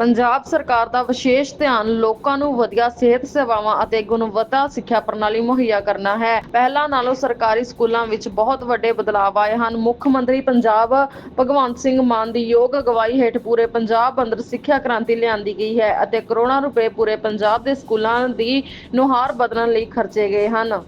ਪੰਜਾਬ ਸਰਕਾਰ ਦਾ ਵਿਸ਼ੇਸ਼ ਧਿਆਨ ਲੋਕਾਂ ਨੂੰ ਵਧੀਆ ਸਿਹਤ ਸੇਵਾਵਾਂ ਅਤੇ ਗੁਣਵੱਤਾ ਸਿੱਖਿਆ ਪ੍ਰਣਾਲੀ ਮੁਹੱਈਆ ਕਰਨਾ ਹੈ। ਪਹਿਲਾਂ ਨਾਲੋਂ ਸਰਕਾਰੀ ਸਕੂਲਾਂ ਵਿੱਚ ਬਹੁਤ ਵੱਡੇ ਬਦਲਾਅ ਆਏ ਹਨ। ਮੁੱਖ ਮੰਤਰੀ ਪੰਜਾਬ ਭਗਵੰਤ ਸਿੰਘ ਮਾਨ ਦੀ ਯੋਗ ਅਗਵਾਈ ਹੇਠ ਪੂਰੇ ਪੰਜਾਬ ਅੰਦਰ ਸਿੱਖਿਆ ਕ੍ਰਾਂਤੀ ਲਿਆਂਦੀ ਗਈ ਹੈ ਅਤੇ ਕਰੋੜਾਂ ਰੁਪਏ ਪੂਰੇ ਪੰਜਾਬ ਦੇ ਸਕੂਲਾਂ ਦੀ ਨੁਹਾਰ ਬਦਲਣ ਲਈ ਖਰਚੇ ਗਏ ਹਨ।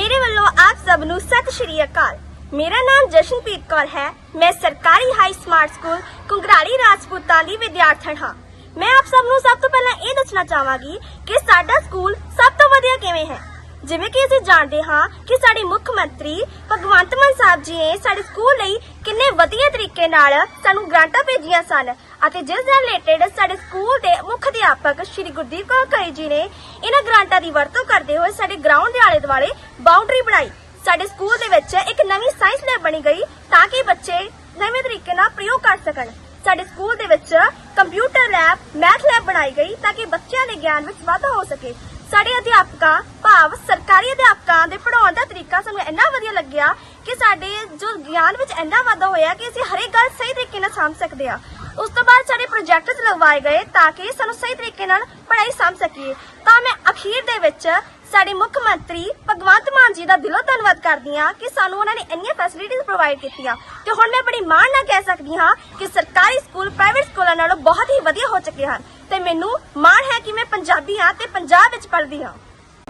ਮੇਰੇ ਵੱਲੋਂ ਆਪ ਸਭ ਨੂੰ ਸਤਿ ਸ਼੍ਰੀ ਅਕਾਲ। ਮੇਰਾ ਨਾਮ ਜਸ਼ਨਪ੍ਰੀਤ ਕੌਰ ਹੈ। ਮੈਂ ਸਰਕਾਰੀ high smart school Kungrali Rajputan ਦੀ ਵਿਦਿਆਰਥਣ ਹਾਂ। ਮੈਂ ਆਪ ਸਭ ਨੂੰ ਸਭ ਤੋਂ ਪਹਿਲਾਂ ਇਹ ਦੱਸਣਾ ਚਾਹਾਂਗੀ ਕਿ ਸਾਡਾ ਸਕੂਲ ਸਭ ਤੋਂ ਵਧੀਆ ਕਿਵੇਂ ਹੈ? ਜਿਵੇਂ ਕਿ ਅਸੀਂ ਜਾਣਦੇ ਹਾਂ ਕਿ ਸਾਡੇ ਮੁੱਖ ਮੰਤਰੀ ਭਗਵੰਤ ਮਾਨ ਸਾਹਿਬ ਜੀ ਨੇ ਸਾਡੇ ਸਕੂਲ ਲਈ ਕਿੰਨੇ ਵਧੀਆ ਤਰੀਕੇ ਨਾਲ ਸਾਨੂੰ ਗ੍ਰਾਂਟਾਂ ਭੇਜੀਆਂ ਸਨ। ਅਤੇ ਜਿਸ ਦੇ ਰਿਲੇਟਡ ਸਾਡੇ ਸਕੂਲ ਦੇ ਮੁੱਖ ਅਧਿਆਪਕ ਸ਼੍ਰੀ ਗੁਰਦੀਪ ਕੌਰ ਘਈ ਜੀ ਨੇ ਇਹਨਾਂ ਗ੍ਰਾਂਟਾਂ ਦੀ ਵਰਤੋਂ ਕਰਦੇ ਹੋਏ ਸਾਡੇ ਗਰਾਊਂਡ ਦੇ ਆਲੇ ਦੁਆਲੇ ਬਾਉਂਡਰੀ ਬਣਾਈ। ਸਾਡੇ ਸਕੂਲ ਦੇ ਵਿੱਚ ਇੱਕ ਨਵੀਂ ਸਾਇੰਸ ਲੈਬ ਬਣੀ ਗਈ ਤਾਂ ਕਿ ਬੱਚੇ ਨਵੇਂ ਤਰੀਕੇ ਨਾਲ ਪ੍ਰਯੋਗ ਕਰ ਸਕਣ। ਸਾਡੇ ਸਕੂਲ ਦੇ ਵਿੱਚ ਕੰਪਿਊਟਰ ਲੈਬ ਮੈਥ ਲੈਬ ਬਣਾਈ ਗਈ ਤਾਂ ਕਿ ਬੱਚਿਆਂ ਦੇ ਗਿਆਨ ਵਿੱਚ ਵਾਧਾ ਹੋ ਸਕੇ। ਸਾਡੇ ਅਧਿਆਪਕਾਂ, ਭਾਵ ਸਰਕਾਰੀ ਅਧਿਆਪਕਾਂ ਦੇ ਪੜਾਉਣ ਦਾ ਤਰੀਕਾ ਸਾਨੂੰ ਇੰਨਾ ਵਧੀਆ ਲੱਗਿਆ ਕਿ ਸਾਡੇ ਜੋ ਗਿਆਨ ਵਿੱਚ ਇੰਨਾ ਵਾਧਾ ਹੋਇਆ ਕਿ ਅਸੀਂ ਹਰੇਕ ਗੱਲ ਸਹੀ ਤਰੀਕੇ ਨਾਲ ਸਮਝ ਸਕਦੇ ਆ ਉਸ ਤੋਂ ਬਾਅਦ ਸਾਡੇ ਪ੍ਰੋਜੈਕਟਸ ਲਗਵਾਏ ਗਏ ਤਾਂ ਕਿ ਸਾਨੂੰ ਸਹੀ ਤਰੀਕੇ ਨਾਲ ਪੜ੍ਹਾਈ ਸਮਝ ਸਕੀਏ। ਤਾਂ ਮੈਂ ਅਖੀਰ ਦੇ ਵਿੱਚ ਸਾਡੇ ਮੁੱਖ ਮੰਤਰੀ ਭਗਵੰਤ ਮਾਨ ਜੀ ਦਾ ਦਿਲੋਂ ਧੰਨਵਾਦ ਕਰਦੀ ਹਾਂ ਕਿ ਸਾਨੂੰ ਉਹਨਾਂ ਨੇ ਇੰਨੀਆਂ ਫੈਸਿਲਿਟੀਆਂ ਪ੍ਰੋਵਾਈਡ ਕੀਤੀਆਂ। ਤੇ ਹੁਣ ਮੈਂ ਬੜੀ ਮਾਣ ਨਾਲ ਕਹਿ ਸਕਦੀ ਹਾਂ ਕਿ ਸਰਕਾਰੀ ਸਕੂਲ ਪ੍ਰਾਈਵੇਟ ਸਕੂਲਾਂ ਨਾਲੋਂ ਬਹੁਤ ਹੀ ਵਧੀਆ ਹੋ ਚੁੱਕੇ ਹਨ। ਤੇ ਮੈਨੂੰ ਮਾਣ ਹੈ ਕਿ ਮੈਂ ਪੰਜਾਬੀ ਹਾਂ ਤੇ ਪੰਜਾਬ ਵਿੱਚ ਪੜ੍ਹਦੀ ਹਾਂ।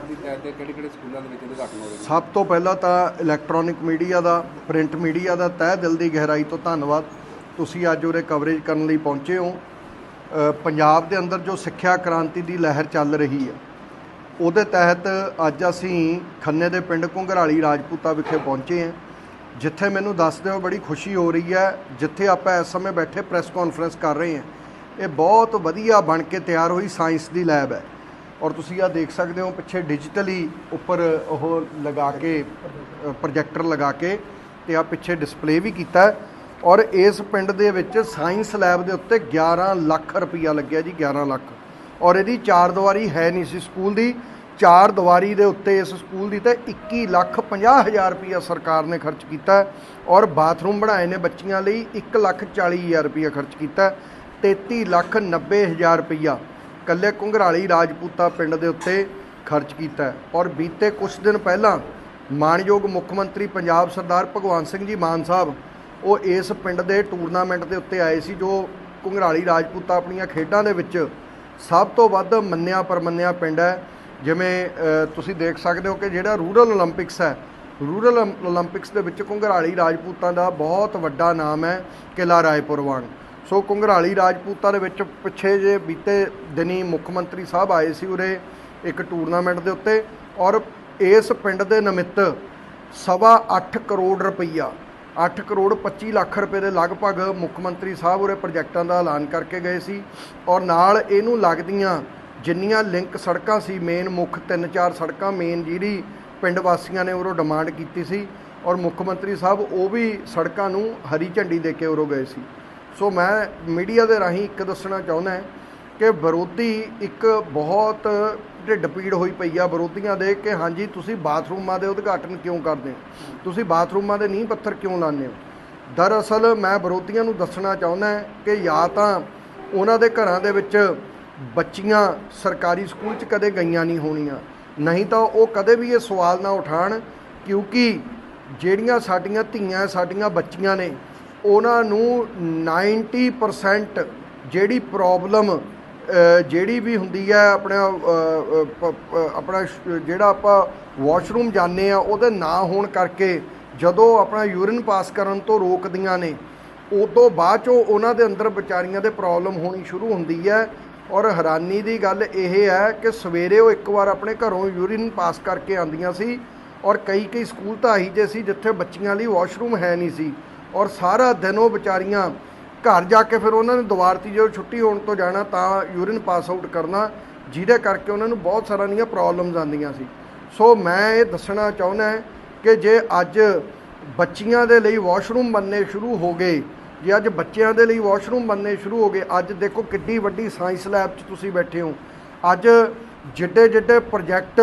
ਉਦਘਾਟਨ ਸਭ ਤੋਂ ਪਹਿਲਾਂ ਤਾਂ ਇਲੈਕਟ੍ਰੋਨਿਕ ਮੀਡੀਆ ਦਾ ਪ੍ਰਿੰਟ ਮੀਡੀਆ ਦਾ ਤਹਿ ਦਿਲ ਦੀ ਗਹਿਰਾਈ ਤੋਂ ਧੰਨਵਾਦ। ਤੁਸੀਂ ਅੱਜ ਉਰੇ ਕਵਰੇਜ ਕਰਨ ਲਈ ਪਹੁੰਚੇ ਹੋ ਪੰਜਾਬ ਦੇ ਅੰਦਰ ਜੋ ਸਿੱਖਿਆ ਕ੍ਰਾਂਤੀ ਦੀ ਲਹਿਰ ਚੱਲ ਰਹੀ ਹੈ, ਉਹਦੇ ਤਹਿਤ ਅੱਜ ਅਸੀਂ ਖੰਨੇ ਦੇ ਪਿੰਡ ਘੁੰਗਰਾਲੀ ਰਾਜਪੂਤਾ ਵਿਖੇ ਪਹੁੰਚੇ ਹਾਂ, ਜਿੱਥੇ ਮੈਨੂੰ ਦੱਸਦੇ ਹੋ ਬੜੀ ਖੁਸ਼ੀ ਹੋ ਰਹੀ ਹੈ, ਜਿੱਥੇ ਆਪਾਂ ਇਸ ਸਮੇਂ ਬੈਠੇ ਪ੍ਰੈਸ ਕਾਨਫਰੰਸ ਕਰ ਰਹੇ ਹਾਂ, ਇਹ ਬਹੁਤ ਵਧੀਆ ਬਣ ਕੇ ਤਿਆਰ ਹੋਈ ਸਾਇੰਸ ਦੀ ਲੈਬ ਹੈ, ਔਰ ਤੁਸੀਂ ਆ ਦੇਖ ਸਕਦੇ ਹੋ ਪਿੱਛੇ ਡਿਜੀਟਲੀ ਉੱਪਰ ਉਹ ਲਗਾ ਕੇ ਪ੍ਰੋਜੈਕਟਰ ਲਗਾ ਕੇ ਤੇ ਆ ਪਿੱਛੇ ਡਿਸਪਲੇ ਵੀ ਕੀਤਾ ਔਰ ਇਸ ਪਿੰਡ ਦੇ ਵਿੱਚ ਸਾਇੰਸ ਲੈਬ ਦੇ ਉੱਤੇ 11 ਲੱਖ ਰੁਪਈਆ ਲੱਗਿਆ ਜੀ 11 ਲੱਖ। ਔਰ ਇਹਦੀ ਚਾਰ ਦੀਵਾਰੀ ਹੈ ਨਹੀਂ ਸੀ ਸਕੂਲ ਦੀ। ਚਾਰ ਦੀਵਾਰੀ ਦੇ ਉੱਤੇ ਇਸ ਸਕੂਲ ਦੀ ਤੇ 21 ਲੱਖ 50 ਹਜ਼ਾਰ ਰੁਪਈਆ ਸਰਕਾਰ ਨੇ ਖਰਚ ਕੀਤਾ ਔਰ ਬਾਥਰੂਮ ਬਣਾਏ ਨੇ ਬੱਚੀਆਂ ਲਈ 1 ਲੱਖ 40 ਹਜ਼ਾਰ ਰੁਪਈਆ ਖਰਚ ਕੀਤਾ ਹੈ। 33 ਲੱਖ 90 ਹਜ਼ਾਰ ਰੁਪਈਆ ਕੱਲੇ ਘੁੰਗਰਾਲੀ ਰਾਜਪੂਤਾ ਪਿੰਡ ਦੇ ਉੱਤੇ ਖਰਚ ਕੀਤਾ ਔਰ ਬੀਤੇ ਕੁਝ ਦਿਨ ਪਹਿਲਾਂ ਮਾਨਯੋਗ ਮੁੱਖ ਮੰਤਰੀ ਪੰਜਾਬ ਸਰਦਾਰ ਭਗਵੰਤ ਸਿੰਘ ਜੀ ਮਾਨ ਸਾਹਿਬ ਉਹ ਇਸ ਪਿੰਡ ਦੇ ਟੂਰਨਾਮੈਂਟ ਦੇ ਉੱਤੇ ਆਏ ਸੀ, ਜੋ ਕੁੰਗਰਾਲੀ ਰਾਜਪੂਤਾ ਆਪਣੀਆਂ ਖੇਡਾਂ ਦੇ ਵਿੱਚ ਸਭ ਤੋਂ ਵੱਧ ਮੰਨਿਆ ਪਰਮੰਨਿਆ ਪਿੰਡ ਹੈ। ਜਿਵੇਂ ਤੁਸੀਂ ਦੇਖ ਸਕਦੇ ਹੋ ਕਿ ਜਿਹੜਾ ਰੂਰਲ 올림픽ਸ ਹੈ, ਰੂਰਲ 올림픽ਸ ਦੇ ਵਿੱਚ ਕੁੰਗਰਾਲੀ ਰਾਜਪੂਤਾਂ ਦਾ ਬਹੁਤ ਵੱਡਾ ਨਾਮ ਹੈ ਕਿਲਾ ਰਾਏਪੁਰਵਾਨ ਸੋ ਕੁੰਗਰਾਲੀ ਰਾਜਪੂਤਾਂ ਦੇ ਵਿੱਚ ਪਿੱਛੇ ਜੇ ਬੀਤੇ ਦਿਨੀ ਮੁੱਖ ਮੰਤਰੀ ਸਾਹਿਬ ਆਏ ਸੀ ਉਰੇ ਇੱਕ ਟੂਰਨਾਮੈਂਟ ਦੇ ਉੱਤੇ ਔਰ ਇਸ ਪਿੰਡ ਦੇ ਨਿਮਿਤ ਸਵਾ 8 ਕਰੋੜ ਰੁਪਈਆ 8 ਕਰੋੜ 25 ਲੱਖ ਰੁਪਏ ਦੇ ਲਗਭਗ ਮੁੱਖ ਮੰਤਰੀ ਸਾਹਿਬ ਉਰੇ ਪ੍ਰੋਜੈਕਟਾਂ ਦਾ ਐਲਾਨ ਕਰਕੇ ਗਏ ਸੀ ਔਰ ਨਾਲ ਇਹਨੂੰ ਲੱਗਦੀਆਂ ਜਿੰਨੀਆਂ ਲਿੰਕ ਸੜਕਾਂ ਸੀ ਮੇਨ ਮੁੱਖ ਤਿੰਨ ਚਾਰ ਸੜਕਾਂ ਮੇਨ ਜਿਹੜੀ ਪਿੰਡ ਵਾਸੀਆਂ ਨੇ ਉਰੋਂ ਡਿਮਾਂਡ ਕੀਤੀ ਸੀ ਔਰ ਮੁੱਖ ਮੰਤਰੀ ਸਾਹਿਬ ਉਹ ਵੀ ਸੜਕਾਂ ਨੂੰ ਹਰੀ ਝੰਡੀ ਦੇ ਕੇ ਉਰੋਂ ਗਏ ਸੀ। ਸੋ ਮੈਂ ਮੀਡੀਆ ਦੇ ਰਾਹੀਂ ਇੱਕ ਦੱਸਣਾ ਚਾਹੁੰਦਾ ਹਾਂ ਕਿ ਵਿਰੋਧੀ ਇੱਕ ਬਹੁਤ ਢਿੱਡ ਪੀੜ ਹੋਈ ਪਈ ਆ ਵਿਰੋਧੀਆਂ ਦੇ ਕਿ ਹਾਂਜੀ, ਤੁਸੀਂ ਬਾਥਰੂਮਾਂ ਦੇ ਉਦਘਾਟਨ ਕਿਉਂ ਕਰਦੇ ਹੋ? ਤੁਸੀਂ ਬਾਥਰੂਮਾਂ ਦੇ ਨੀਂਹ ਪੱਥਰ ਕਿਉਂ ਲਾਉਂਦੇ ਹੋ? ਦਰਅਸਲ ਮੈਂ ਵਿਰੋਧੀਆਂ ਨੂੰ ਦੱਸਣਾ ਚਾਹੁੰਦਾ ਕਿ ਜਾਂ ਤਾਂ ਉਹਨਾਂ ਦੇ ਘਰਾਂ ਦੇ ਵਿੱਚ ਬੱਚੀਆਂ ਸਰਕਾਰੀ ਸਕੂਲ 'ਚ ਕਦੇ ਗਈਆਂ ਨਹੀਂ ਹੋਣੀਆਂ, ਨਹੀਂ ਤਾਂ ਉਹ ਕਦੇ ਵੀ ਇਹ ਸਵਾਲ ਨਾ ਉਠਾਣ ਕਿਉਂਕਿ ਜਿਹੜੀਆਂ ਸਾਡੀਆਂ ਧੀਆਂ, ਸਾਡੀਆਂ ਬੱਚੀਆਂ ਨੇ, ਉਹਨਾਂ ਨੂੰ 90% ਜਿਹੜੀ ਪ੍ਰੋਬਲਮ ਜਿਹੜੀ ਵੀ ਹੁੰਦੀ ਹੈ ਆਪਣਾ ਆਪਣਾ ਜਿਹੜਾ ਆਪਾਂ ਵਾਸ਼ਰੂਮ ਜਾਂਦੇ ਆ ਉਹਦੇ ਨਾ ਹੋਣ ਕਰਕੇ ਜਦੋਂ ਆਪਣਾ ਯੂਰਿਨ ਪਾਸ ਕਰਨ ਤੋਂ ਰੋਕਦੀਆਂ ਨੇ, ਉਦੋਂ ਬਾਅਦ ਚੋਂ ਉਹਨਾਂ ਦੇ ਅੰਦਰ ਵਿਚਾਰੀਆਂ ਦੇ ਪ੍ਰੋਬਲਮ ਹੋਣੀ ਸ਼ੁਰੂ ਹੁੰਦੀ ਹੈ। ਔਰ ਹੈਰਾਨੀ ਦੀ ਗੱਲ ਇਹ ਹੈ ਕਿ ਸਵੇਰੇ ਉਹ ਇੱਕ ਵਾਰ ਆਪਣੇ ਘਰੋਂ ਯੂਰਿਨ ਪਾਸ ਕਰਕੇ ਆਉਂਦੀਆਂ ਸੀ ਔਰ ਕਈ ਕਈ ਸਕੂਲ ਤਾਂ ਆਹੀ ਜੇ ਸੀ ਜਿੱਥੇ ਬੱਚੀਆਂ ਲਈ ਵਾਸ਼ਰੂਮ ਹੈ ਨਹੀਂ ਸੀ। ਔਰ ਸਾਰਾ ਦਿਨ ਉਹ ਵਿਚਾਰੀਆਂ ਘਰ ਜਾ ਕੇ ਫਿਰ ਉਹਨਾਂ ਨੇ ਦੁਬਾਰਤੀ ਜਦੋਂ ਛੁੱਟੀ ਹੋਣ ਤੋਂ ਜਾਣਾ ਤਾਂ ਯੂਰਿਨ ਪਾਸ ਆਊਟ ਕਰਨਾ, ਜਿਹਦੇ ਕਰਕੇ ਉਹਨਾਂ ਨੂੰ ਬਹੁਤ ਸਾਰੀਆਂ ਦੀਆਂ ਪ੍ਰੋਬਲਮਸ ਆਉਂਦੀਆਂ ਸੀ। ਸੋ ਮੈਂ ਇਹ ਦੱਸਣਾ ਚਾਹੁੰਦਾ ਕਿ ਜੇ ਅੱਜ ਬੱਚੀਆਂ ਦੇ ਲਈ ਵਾਸ਼ਰੂਮ ਬਣਨੇ ਸ਼ੁਰੂ ਹੋ ਗਏ, ਜੇ ਅੱਜ ਬੱਚਿਆਂ ਦੇ ਲਈ ਵਾਸ਼ਰੂਮ ਬਣਨੇ ਸ਼ੁਰੂ ਹੋ ਗਏ, ਅੱਜ ਦੇਖੋ ਕਿੱਡੀ ਵੱਡੀ ਸਾਇੰਸ ਲੈਬ 'ਚ ਤੁਸੀਂ ਬੈਠੇ ਹੋ। ਅੱਜ ਜਿੱਡੇ ਜਿੱਡੇ ਪ੍ਰੋਜੈਕਟ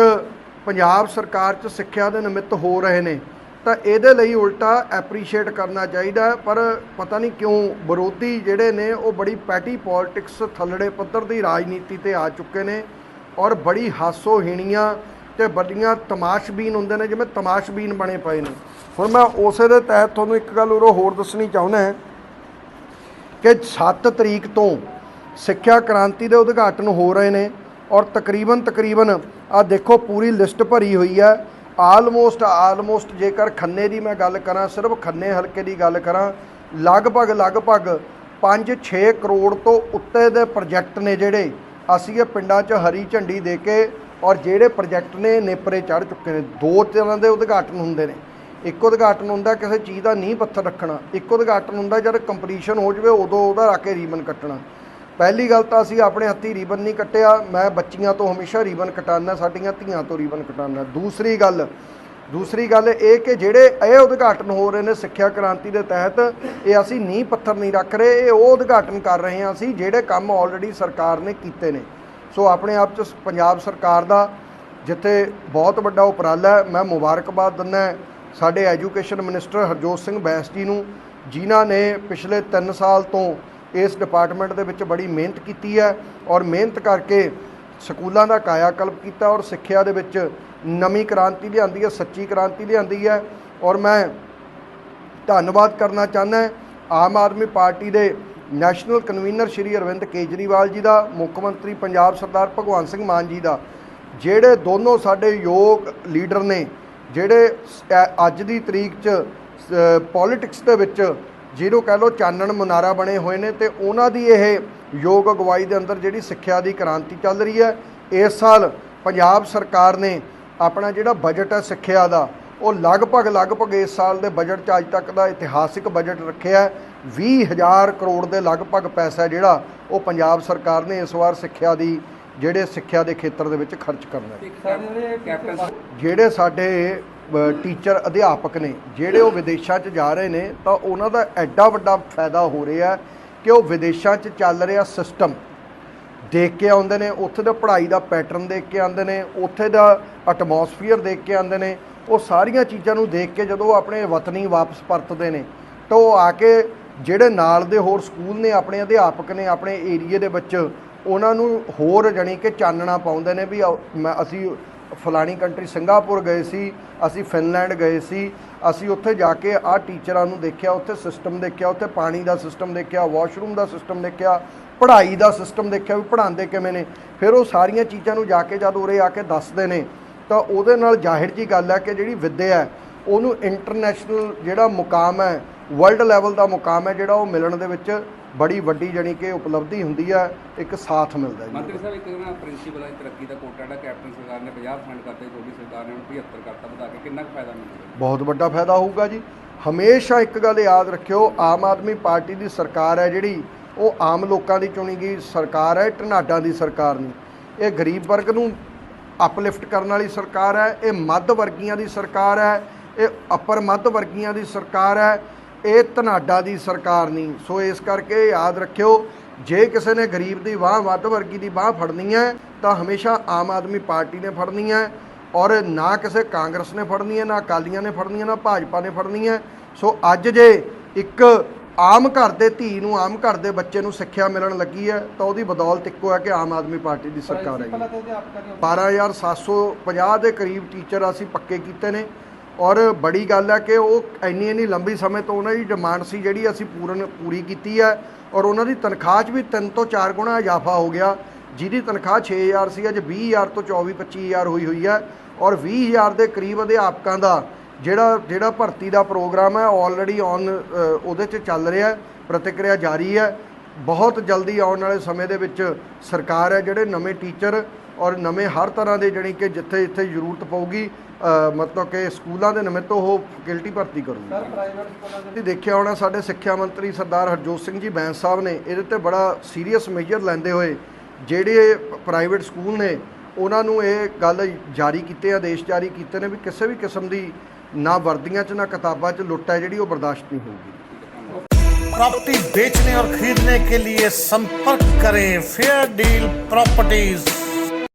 ਪੰਜਾਬ ਸਰਕਾਰ 'ਚ ਸਿੱਖਿਆ ਦੇ ਨਿਮਿਤ ਹੋ ਰਹੇ ਨੇ। ਤਾਂ ਇਹਦੇ ਲਈ ਉਲਟਾ ਐਪਰੀਸ਼ੀਏਟ ਕਰਨਾ ਚਾਹੀਦਾ ਪਰ ਪਤਾ ਨਹੀਂ ਕਿਉਂ ਵਿਰੋਧੀ ਜਿਹੜੇ ਨੇ, ਉਹ ਬੜੀ ਪੈਟੀ ਪੋਲਿਟਿਕਸ ਥੱਲੜੇ ਪੱਧਰ ਦੀ ਰਾਜਨੀਤੀ ਤੇ ਆ ਚੁੱਕੇ ਨੇ ਔਰ ਬੜੀ ਹਾਸੋਹੀਣੀਆਂ ਤੇ ਵੱਡੀਆਂ ਤਮਾਸ਼ਬੀਨ ਹੁੰਦੇ ਨੇ, ਜਿਵੇਂ ਤਮਾਸ਼ਬੀਨ ਬਣੇ ਪਏ ਨੇ। ਹੁਣ ਮੈਂ ਉਸੇ ਦੇ ਤਹਿਤ ਤੁਹਾਨੂੰ ਇੱਕ ਗੱਲ ਉਰੋਂ ਹੋਰ ਦੱਸਣੀ ਚਾਹੁੰਦਾ ਹਾਂ ਕਿ 7 ਤਰੀਕ ਤੋਂ ਸਿੱਖਿਆ ਕ੍ਰਾਂਤੀ ਦੇ ਉਦਘਾਟਨ ਹੋ ਰਹੇ ਨੇ ਔਰ ਤਕਰੀਬਨ ਤਕਰੀਬਨ ਆ ਦੇਖੋ ਪੂਰੀ ਲਿਸਟ ਭਰੀ ਹੋਈ ਹੈ। ਆਲਮੋਸਟ ਆਲਮੋਸਟ ਜੇਕਰ ਖੰਨੇ ਦੀ ਮੈਂ ਗੱਲ ਕਰਾਂ, ਸਿਰਫ ਖੰਨੇ ਹਲਕੇ ਦੀ ਗੱਲ ਕਰਾਂ, ਲਗਭਗ ਲਗਭਗ 5-6 ਕਰੋੜ ਤੋਂ ਉੱਤੇ ਦੇ ਪ੍ਰੋਜੈਕਟ ਨੇ ਜਿਹੜੇ ਅਸੀਂ ਇਹ ਪਿੰਡਾਂ 'ਚ ਹਰੀ ਝੰਡੀ ਦੇ ਕੇ ਔਰ ਜਿਹੜੇ ਪ੍ਰੋਜੈਕਟ ਨੇ ਨੇਪਰੇ ਚੜ ਚੁੱਕੇ ਨੇ, ਦੋ ਤਰ੍ਹਾਂ ਦੇ ਉਦਘਾਟਨ ਹੁੰਦੇ ਨੇ। ਇੱਕ ਉਦਘਾਟਨ ਹੁੰਦਾ ਕਿਸੇ ਚੀਜ਼ ਦਾ ਨੀਂਹ ਪੱਥਰ ਰੱਖਣਾ, ਇੱਕ ਉਦਘਾਟਨ ਹੁੰਦਾ ਜਦ ਕੰਪਲੀਸ਼ਨ ਹੋ ਜਵੇ ਉਦੋਂ ਉਹਦਾ ਰੱਖ ਕੇ ਰੀਬਨ ਕੱਟਣਾ। ਪਹਿਲੀ ਗੱਲ ਤਾਂ ਅਸੀਂ ਆਪਣੇ ਹੱਥੀ ਰੀਬਨ ਨਹੀਂ ਕੱਟਿਆ, ਮੈਂ ਬੱਚੀਆਂ ਤੋਂ ਹਮੇਸ਼ਾ ਰੀਬਨ ਕਟਾਉਂਦਾ, ਸਾਡੀਆਂ ਧੀਆਂ ਤੋਂ ਰੀਬਨ ਕਟਾਉਂਦਾ। ਦੂਸਰੀ ਗੱਲ ਦੂਸਰੀ ਗੱਲ ਇਹ ਕਿ ਜਿਹੜੇ ਇਹ ਉਦਘਾਟਨ ਹੋ ਰਹੇ ਨੇ ਸਿੱਖਿਆ ਕ੍ਰਾਂਤੀ ਦੇ ਤਹਿਤ, ਇਹ ਅਸੀਂ ਨੀਂਹ ਪੱਥਰ ਨਹੀਂ ਰੱਖ ਰਹੇ, ਇਹ ਉਹ ਉਦਘਾਟਨ ਕਰ ਰਹੇ ਹਾਂ ਅਸੀਂ ਜਿਹੜੇ ਕੰਮ ਆਲਰੇਡੀ ਸਰਕਾਰ ਨੇ ਕੀਤੇ ਨੇ। ਸੋ ਆਪਣੇ ਆਪ ਚ ਪੰਜਾਬ ਸਰਕਾਰ ਦਾ ਜਿੱਥੇ ਬਹੁਤ ਵੱਡਾ ਉਪਰਾਲਾ ਹੈ, ਮੈਂ ਮੁਬਾਰਕਬਾਦ ਦਿੰਦਾ ਸਾਡੇ ਐਜੂਕੇਸ਼ਨ ਮਿਨਿਸਟਰ ਹਰਜੋਤ ਸਿੰਘ ਬੈਂਸ ਜੀ ਨੂੰ, ਜਿਨ੍ਹਾਂ ਨੇ ਪਿਛਲੇ 3 ਸਾਲ ਤੋਂ ਇਸ ਡਿਪਾਰਟਮੈਂਟ ਦੇ ਵਿੱਚ ਬੜੀ ਮਿਹਨਤ ਕੀਤੀ ਹੈ ਔਰ ਮਿਹਨਤ ਕਰਕੇ ਸਕੂਲਾਂ ਦਾ ਕਾਇਆਕਲਪ ਕੀਤਾ ਔਰ ਸਿੱਖਿਆ ਦੇ ਵਿੱਚ ਨਵੀਂ ਕ੍ਰਾਂਤੀ ਲਿਆਂਦੀ ਹੈ, ਸੱਚੀ ਕ੍ਰਾਂਤੀ ਲਿਆਂਦੀ ਹੈ ਔਰ ਮੈਂ ਧੰਨਵਾਦ ਕਰਨਾ ਚਾਹੁੰਦਾ ਆਮ ਆਦਮੀ ਪਾਰਟੀ ਦੇ ਨੈਸ਼ਨਲ ਕਨਵੀਨਰ ਸ਼੍ਰੀ ਅਰਵਿੰਦ ਕੇਜਰੀਵਾਲ ਜੀ ਦਾ, ਮੁੱਖ ਮੰਤਰੀ ਪੰਜਾਬ ਸਰਦਾਰ ਭਗਵੰਤ ਸਿੰਘ ਮਾਨ ਜੀ ਦਾ, ਜਿਹੜੇ ਦੋਨੋਂ ਸਾਡੇ ਯੋਗ ਲੀਡਰ ਨੇ, ਜਿਹੜੇ ਅੱਜ ਦੀ ਤਰੀਕ 'ਚ ਪੋਲਿਟਿਕਸ ਦੇ ਵਿੱਚ ਜਿਹਨੂੰ ਕਹਿ ਲਓ ਚਾਨਣ ਮੁਨਾਰਾ ਬਣੇ ਹੋਏ ਨੇ ਤੇ ਉਹਨਾਂ ਦੀ ਇਹ ਯੋਗ ਅਗਵਾਈ ਦੇ ਅੰਦਰ ਜਿਹੜੀ ਸਿੱਖਿਆ ਦੀ ਕ੍ਰਾਂਤੀ ਚੱਲ ਰਹੀ ਹੈ ਇਸ ਸਾਲ ਪੰਜਾਬ ਸਰਕਾਰ ਨੇ ਆਪਣਾ ਜਿਹੜਾ ਬਜਟ ਹੈ ਸਿੱਖਿਆ ਦਾ ਉਹ ਲਗਭਗ ਲਗਭਗ ਇਸ ਸਾਲ ਦੇ ਬਜਟ 'ਚ ਅੱਜ ਤੱਕ ਦਾ ਇਤਿਹਾਸਿਕ ਬਜਟ ਰੱਖਿਆ ਹੈ। 20000 ਕਰੋੜ ਦੇ ਲਗਭਗ ਪੈਸਾ ਜਿਹੜਾ ਉਹ ਪੰਜਾਬ ਸਰਕਾਰ ਨੇ ਇਸ ਵਾਰ ਸਿੱਖਿਆ ਦੀ ਜਿਹੜੇ ਸਿੱਖਿਆ ਦੇ ਖੇਤਰ ਦੇ ਵਿੱਚ ਖਰਚ ਕਰਨਾ ਹੈ। ਜਿਹੜੇ ਸਾਡੇ ਟੀਚਰ ਅਧਿਆਪਕ ਨੇ ਜਿਹੜੇ ਉਹ ਵਿਦੇਸ਼ਾਂ 'ਚ ਜਾ ਰਹੇ ਨੇ ਤਾਂ ਉਹਨਾਂ ਦਾ ਐਡਾ ਵੱਡਾ ਫਾਇਦਾ ਹੋ ਰਿਹਾ ਕਿ ਉਹ ਵਿਦੇਸ਼ਾਂ 'ਚ ਚੱਲ ਰਿਹਾ ਸਿਸਟਮ ਦੇਖ ਕੇ ਆਉਂਦੇ ਨੇ ਉੱਥੇ ਦਾ ਪੜ੍ਹਾਈ ਦਾ ਪੈਟਰਨ ਦੇਖ ਕੇ ਆਉਂਦੇ ਨੇ ਉੱਥੇ ਦਾ ਐਟਮੋਸਫੀਅਰ ਦੇਖ ਕੇ ਆਉਂਦੇ ਨੇ ਉਹ ਸਾਰੀਆਂ ਚੀਜ਼ਾਂ ਨੂੰ ਦੇਖ ਕੇ ਜਦੋਂ ਉਹ ਆਪਣੇ ਵਤਨੀ ਵਾਪਸ ਪਰਤਦੇ ਨੇ ਤਾਂ ਉਹ ਆ ਕੇ ਜਿਹੜੇ ਨਾਲ ਦੇ ਹੋਰ ਸਕੂਲ ਨੇ ਆਪਣੇ ਅਧਿਆਪਕ ਨੇ ਆਪਣੇ ਏਰੀਏ ਦੇ ਵਿੱਚ ਉਹਨਾਂ ਨੂੰ ਹੋਰ ਜਾਣੀ ਕਿ ਚਾਨਣਾ ਪਾਉਂਦੇ ਨੇ ਵੀ ਆਓ, ਮੈਂ ਅਸੀਂ ਫਲਾਣੀ ਕੰਟਰੀ ਸਿੰਗਾਪੁਰ ਗਏ ਸੀ, ਅਸੀਂ ਫਿਨਲੈਂਡ ਗਏ ਸੀ, ਅਸੀਂ ਉੱਥੇ ਜਾ ਕੇ ਆਹ ਟੀਚਰਾਂ ਨੂੰ ਦੇਖਿਆ, ਉੱਥੇ ਸਿਸਟਮ ਦੇਖਿਆ, ਉੱਥੇ ਪਾਣੀ ਦਾ ਸਿਸਟਮ ਦੇਖਿਆ ਵਾਸ਼ਰੂਮ ਦਾ ਸਿਸਟਮ ਦੇਖਿਆ, ਪੜ੍ਹਾਈ ਦਾ ਸਿਸਟਮ ਦੇਖਿਆ ਵੀ ਪੜ੍ਹਾਉਂਦੇ ਕਿਵੇਂ ਨੇ। ਫਿਰ ਉਹ ਸਾਰੀਆਂ ਚੀਜ਼ਾਂ ਨੂੰ ਜਾ ਕੇ ਜਦ ਉਰੇ ਆ ਕੇ ਦੱਸਦੇ ਨੇ, ਤਾਂ ਉਹਦੇ ਨਾਲ ਜ਼ਾਹਿਰ ਜੀ ਗੱਲ ਹੈ ਕਿ ਜਿਹੜੀ ਵਿੱਦਿਆ ਹੈ, ਉਹਨੂੰ ਇੰਟਰਨੈਸ਼ਨਲ ਜਿਹੜਾ ਮੁਕਾਮ ਹੈ ਵਰਲਡ ਲੈਵਲ ਦਾ ਮੁਕਾਮ ਹੈ ਜਿਹੜਾ ਉਹ ਮਿਲਣ ਦੇ ਵਿੱਚ ਬੜੀ ਵੱਡੀ ਜਾਣੀ ਕਿ ਉਪਲਬਧੀ ਹੁੰਦੀ ਹੈ ਇੱਕ ਸਾਥ ਮਿਲਦਾ ਜੀ। ਮੰਤਰੀ ਸਾਹਿਬ ਇੱਕ ਨਾ ਪ੍ਰਿੰਸੀਪਲਾਂ ਦੀ ਤਰੱਕੀ ਦਾ ਕੋਟਾ ਜਿਹੜਾ ਕੈਪਟਨ ਸਰਕਾਰ ਨੇ 50% ਕਰਤਾ ਜੀ ਤੁਹਾਡੀ ਸਰਕਾਰ ਨੇ ਉਹਨੂੰ 75 ਕਰਤਾ ਵਧਾ ਕੇ ਕਿੰਨਾ ਕੁ ਫਾਇਦਾ ਮਿਲੇਗਾ? ਬਹੁਤ ਵੱਡਾ ਫਾਇਦਾ ਹੋਊਗਾ ਜੀ। ਹਮੇਸ਼ਾ ਇੱਕ ਗੱਲ ਯਾਦ ਰੱਖਿਓ ਆਮ ਆਦਮੀ ਪਾਰਟੀ ਦੀ ਸਰਕਾਰ ਹੈ ਜਿਹੜੀ ਉਹ ਆਮ ਲੋਕਾਂ ਦੀ ਚੁਣੀ ਗਈ ਸਰਕਾਰ ਹੈ ਢਨਾਡਾਂ ਦੀ ਸਰਕਾਰ ਨਹੀਂ। ਇਹ ਗਰੀਬ ਵਰਗ ਨੂੰ ਅਪਲਿਫਟ ਕਰਨ ਵਾਲੀ ਸਰਕਾਰ ਹੈ ਇਹ ਮੱਧ ਵਰਗੀਆਂ ਦੀ ਸਰਕਾਰ ਹੈ ਇਹ ਅਪਰ ਮੱਧ ਵਰਗੀਆਂ ਦੀ ਸਰਕਾਰ ਹੈ। ਇਹ ਧਨਾਡਾ ਦੀ ਸਰਕਾਰ ਨਹੀਂ। ਸੋ ਇਸ ਕਰਕੇ ਯਾਦ ਰੱਖਿਓ ਜੇ ਕਿਸੇ ਨੇ ਗਰੀਬ ਦੀ ਬਾਹ ਮੱਧ ਵਰਗੀ ਦੀ ਬਾਹ ਫੜਨੀ ਹੈ ਤਾਂ ਹਮੇਸ਼ਾ ਆਮ ਆਦਮੀ ਪਾਰਟੀ ਨੇ ਫੜਨੀ ਹੈ ਔਰ ਨਾ ਕਿਸੇ ਕਾਂਗਰਸ ਨੇ ਫੜਨੀ ਹੈ ਨਾ ਅਕਾਲੀਆਂ ਨੇ ਫੜਨੀ ਹੈ ਨਾ ਭਾਜਪਾ ਨੇ ਫੜਨੀ ਹੈ। ਸੋ ਅੱਜ ਜੇ ਇੱਕ ਆਮ ਘਰ ਦੇ ਧੀ ਨੂੰ ਆਮ ਘਰ ਦੇ ਬੱਚੇ ਨੂੰ ਸਿੱਖਿਆ ਮਿਲਣ ਲੱਗੀ ਹੈ ਤਾਂ ਉਹਦੀ ਬਦੌਲਤ ਇੱਕੋ ਹੈ ਕਿ ਆਮ ਆਦਮੀ ਪਾਰਟੀ ਦੀ ਸਰਕਾਰ ਹੈ 12750 ਦੇ ਕਰੀਬ ਟੀਚਰ ਅਸੀਂ ਪੱਕੇ ਕੀਤੇ ਨੇ। ਔਰ ਬੜੀ ਗੱਲ ਹੈ ਕਿ ਉਹ ਇੰਨੀ ਇੰਨੀ ਲੰਬੀ ਸਮੇਂ ਤੋਂ ਉਹਨਾਂ ਦੀ ਡਿਮਾਂਡ ਸੀ ਜਿਹੜੀ ਅਸੀਂ ਪੂਰਨ ਪੂਰੀ ਕੀਤੀ ਹੈ ਔਰ ਉਹਨਾਂ ਦੀ ਤਨਖਾਹ 'ਚ ਵੀ 3 ਤੋਂ 4 ਗੁਣਾ ਇਜ਼ਾਫਾ ਹੋ ਗਿਆ, ਜਿਹਦੀ ਤਨਖਾਹ 6000 ਸੀ, ਅੱਜ 20000 ਤੋਂ 24 25000 ਹੋਈ ਹੋਈ ਹੈ ਔਰ 20000 ਦੇ ਕਰੀਬ ਅਧਿਆਪਕਾਂ ਦਾ ਜਿਹੜਾ ਜਿਹੜਾ ਭਰਤੀ ਦਾ ਪ੍ਰੋਗਰਾਮ ਹੈ ਆਲਰੇਡੀ ਔਨ ਉਹਦੇ 'ਚ ਚੱਲ ਰਿਹਾ ਪ੍ਰਤੀਕਿਰਿਆ ਜਾਰੀ ਹੈ। ਬਹੁਤ ਜਲਦੀ ਆਉਣ ਵਾਲੇ ਸਮੇਂ ਦੇ ਵਿੱਚ ਸਰਕਾਰ ਹੈ ਜਿਹੜੇ ਨਵੇਂ ਟੀਚਰ ਔਰ ਨਵੇਂ ਹਰ ਤਰ੍ਹਾਂ ਦੇ ਜਿਹੜੀ ਕਿ ਜਿੱਥੇ ਜਿੱਥੇ ਜ਼ਰੂਰਤ ਪਊਗੀ ਮਤਲਬ ਕਿ ਸਕੂਲਾਂ ਦੇ ਨਿਮਿਤ ਉਹ ਫੈਕਲਟੀ ਭਰਤੀ ਕਰੂਗੀ ਸਰ ਪ੍ਰਾਈਵੇਟ ਸਕੂਲਾਂ ਦੇ ਦੇਖਿਆ ਹੋਣਾ ਸਾਡੇ ਸਿੱਖਿਆ ਮੰਤਰੀ ਸਰਦਾਰ ਹਰਜੋਤ ਸਿੰਘ ਜੀ ਬੈਂਸ ਸਾਹਿਬ ਨੇ ਇਹਦੇ ਤੇ ਬੜਾ ਸੀਰੀਅਸ ਮੇਜਰ ਲੈਂਦੇ ਹੋਏ ਜਿਹੜੇ ਪ੍ਰਾਈਵੇਟ ਸਕੂਲ ਨੇ ਉਹਨਾਂ ਨੂੰ ਇਹ ਗੱਲ ਜਾਰੀ ਕੀਤੇ ਆਦੇਸ਼ ਜਾਰੀ ਕੀਤੇ ਨੇ ਵੀ ਕਿਸੇ ਵੀ ਕਿਸਮ ਦੀ ਨਾ ਵਰਦੀਆਂ 'ਚ ਨਾ ਕਿਤਾਬਾਂ 'ਚ ਲੁੱਟ ਹੈ ਜਿਹੜੀ ਉਹ ਬਰਦਾਸ਼ਤ ਨਹੀਂ ਹੋਊਗੀ प्रॉपर्टी बेचने और खरीदने के लिए संपर्क करें फेयर डील प्रॉपर्टीज